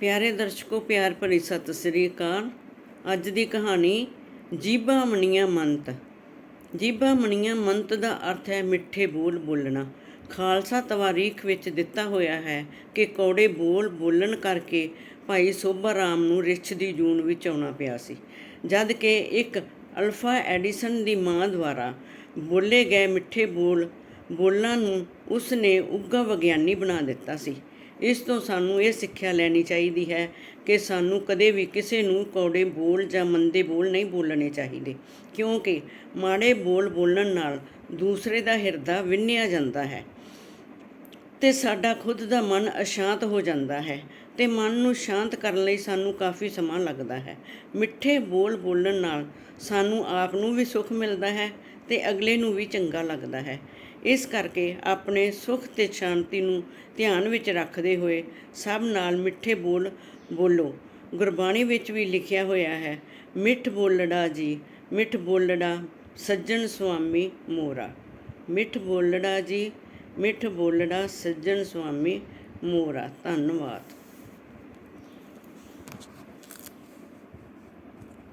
ਪਿਆਰੇ ਦਰਸ਼ਕੋ, ਪਿਆਰ ਭਰੀ ਸਤਿ ਸ੍ਰੀ ਅਕਾਲ। ਅੱਜ ਦੀ ਕਹਾਣੀ ਜੀਬਾ ਮਣੀਆਂ ਮੰਤ। ਜੀਬਾ ਮਣੀਆਂ ਮੰਤ ਦਾ ਅਰਥ ਹੈ ਮਿੱਠੇ ਬੋਲ ਬੋਲਣਾ। ਖਾਲਸਾ ਤਵਾਰੀਖ ਵਿੱਚ ਦਿੱਤਾ ਹੋਇਆ ਹੈ ਕਿ ਕੌੜੇ ਬੋਲ ਬੋਲਣ ਕਰਕੇ ਭਾਈ ਸੋਭਾ ਰਾਮ ਨੂੰ ਰਿੱਛ ਦੀ ਜੂਨ ਵਿੱਚ ਆਉਣਾ ਪਿਆ ਸੀ। ਜਦ ਕਿ ਇੱਕ ਅਲਫਾ ਐਡੀਸਨ ਦੀ ਮਾਂ ਦੁਆਰਾ ਬੋਲੇ ਗਏ ਮਿੱਠੇ ਬੋਲ ਬੋਲਾਂ ਨੂੰ ਉਸ ਨੇ ਉੱਘਾ ਵਿਗਿਆਨੀ ਬਣਾ ਦਿੱਤਾ ਸੀ। ਇਸ ਤੋਂ ਸਾਨੂੰ ਇਹ ਸਿੱਖਿਆ ਲੈਣੀ ਚਾਹੀਦੀ ਹੈ ਕਿ ਸਾਨੂੰ ਕਦੇ ਵੀ ਕਿਸੇ ਨੂੰ ਕੌੜੇ ਬੋਲ ਜਾਂ ਮੰਦੇ ਬੋਲ ਨਹੀਂ ਬੋਲਣੇ ਚਾਹੀਦੇ। ਕਿਉਂਕਿ ਮਾੜੇ ਬੋਲ ਬੋਲਣ ਨਾਲ ਦੂਸਰੇ ਦਾ ਹਿਰਦਾ ਵਿੰਨਿਆ ਜਾਂਦਾ ਹੈ ਤੇ ਸਾਡਾ ਖੁਦ ਦਾ ਮਨ ਅਸ਼ਾਂਤ ਹੋ ਜਾਂਦਾ ਹੈ ਤੇ ਮਨ ਨੂੰ ਸ਼ਾਂਤ ਕਰਨ ਲਈ ਸਾਨੂੰ ਕਾਫੀ ਸਮਾਂ ਲੱਗਦਾ ਹੈ। ਮਿੱਠੇ ਬੋਲ ਬੋਲਣ ਨਾਲ ਸਾਨੂੰ ਆਪ ਨੂੰ ਵੀ ਸੁੱਖ ਮਿਲਦਾ ਹੈ ਤੇ ਅਗਲੇ ਨੂੰ ਵੀ ਚੰਗਾ ਲੱਗਦਾ ਹੈ। ਇਸ ਕਰਕੇ ਆਪਣੇ ਸੁੱਖ ਤੇ ਸ਼ਾਂਤੀ ਨੂੰ ਧਿਆਨ ਵਿੱਚ ਰੱਖਦੇ ਹੋਏ ਸਭ ਨਾਲ ਮਿੱਠੇ ਬੋਲ ਬੋਲੋ। ਗੁਰਬਾਣੀ ਵਿੱਚ ਵੀ ਲਿਖਿਆ ਹੋਇਆ ਹੈ, ਮਿੱਠ ਬੋਲੜਾ ਜੀ, ਮਿੱਠ ਬੋਲੜਾ ਸੱਜਣ ਸੁਆਮੀ ਮੋਰਾ। ਮਿੱਠ ਬੋਲੜਾ ਜੀ, ਮਿੱਠ ਬੋਲੜਾ ਸੱਜਣ ਸੁਆਮੀ ਮੋਰਾ। ਧੰਨਵਾਦ।